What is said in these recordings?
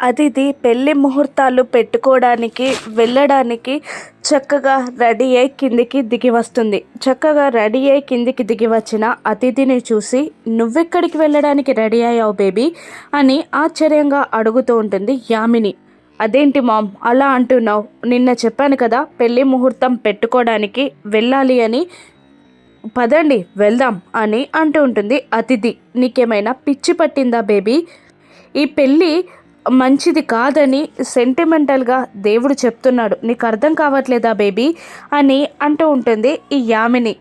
అతిథి పెళ్ళి ముహూర్తాలు పెట్టుకోవడానికి వెళ్ళడానికి చక్కగా రెడీ అయి కిందికి దిగి వస్తుంది. చక్కగా రెడీ అయి కిందికి దిగి వచ్చిన అతిథిని చూసి నువ్వెక్కడికి వెళ్ళడానికి రెడీ అయ్యావు బేబీ? అని ఆశ్చర్యంగా అడుగుతూ ఉంటుంది యామిని. అదేంటి మామ్ అలా అంటున్నావు. నిన్న చెప్పాను కదా పెళ్ళి ముహూర్తం పెట్టుకోవడానికి వెళ్ళాలి అని. పదండి వెళ్దాం అని అంటూ ఉంటుంది అతిథి. నీకేమైనా పిచ్చి పట్టిందా బేబీ? ఈ పెళ్ళి మంచిది కాదని సెంటిమెంటల్గా దేవుడు చెప్తున్నాడు. నీకు అర్థం కావట్లేదా బేబీ? అని అంటూ ఉంటుంది ఈ Yamini.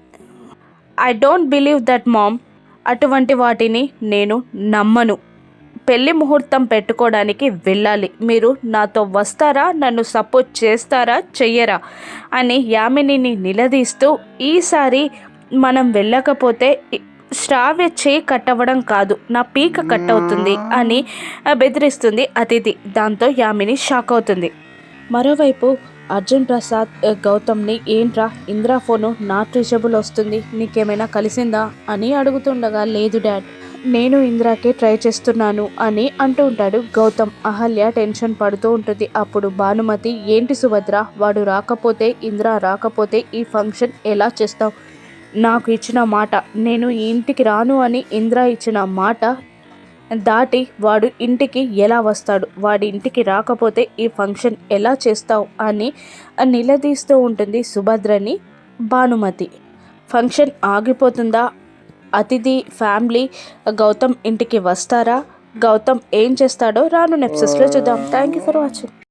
I don't believe that ma'am అటువంటి వాటిని నేను నమ్మను. పెళ్ళి ముహూర్తం పెట్టుకోవడానికి వెళ్ళాలి. మీరు నాతో వస్తారా? నన్ను సపోర్ట్ చేస్తారా? చెయ్యరా? అని యామినిని నిలదీస్తూ ఈసారి మనం వెళ్ళకపోతే శ్రావ్య చేయి కట్టవడం కాదు నా పీక కట్ అవుతుంది అని బెదిరిస్తుంది అతిథి. దాంతో యామిని షాక్ అవుతుంది. మరోవైపు అర్జున్ ప్రసాద్ గౌతమ్ని ఏంట్రా ఇందిరా ఫోను నాట్ రీచబుల్ వస్తుంది నీకేమైనా కలిసిందా అని అడుగుతుండగా లేదు డాడ్ నేను ఇందిరాకే ట్రై చేస్తున్నాను అని అంటూ ఉంటాడు గౌతమ్. అహల్య టెన్షన్ పడుతూ ఉంటుంది. అప్పుడు భానుమతి ఏంటి సుభద్ర వాడు రాకపోతే ఇందిరా రాకపోతే ఈ ఫంక్షన్ ఎలా చేస్తావు? నాకు ఇచ్చిన మాట నేను ఈ ఇంటికి రాను అని ఇంద్ర ఇచ్చిన మాట దాటి వాడు ఇంటికి ఎలా వస్తాడు? వాడి ఇంటికి రాకపోతే ఈ ఫంక్షన్ ఎలా చేస్తావు? అని నిలదీస్తూ ఉంటుంది సుభద్రని భానుమతి. ఫంక్షన్ ఆగిపోతుందా? అతిథి ఫ్యామిలీ గౌతమ్ ఇంటికి వస్తారా? గౌతమ్ ఏం చేస్తాడో రాను నెప్సెస్లో చూద్దాం. Thank you for watching.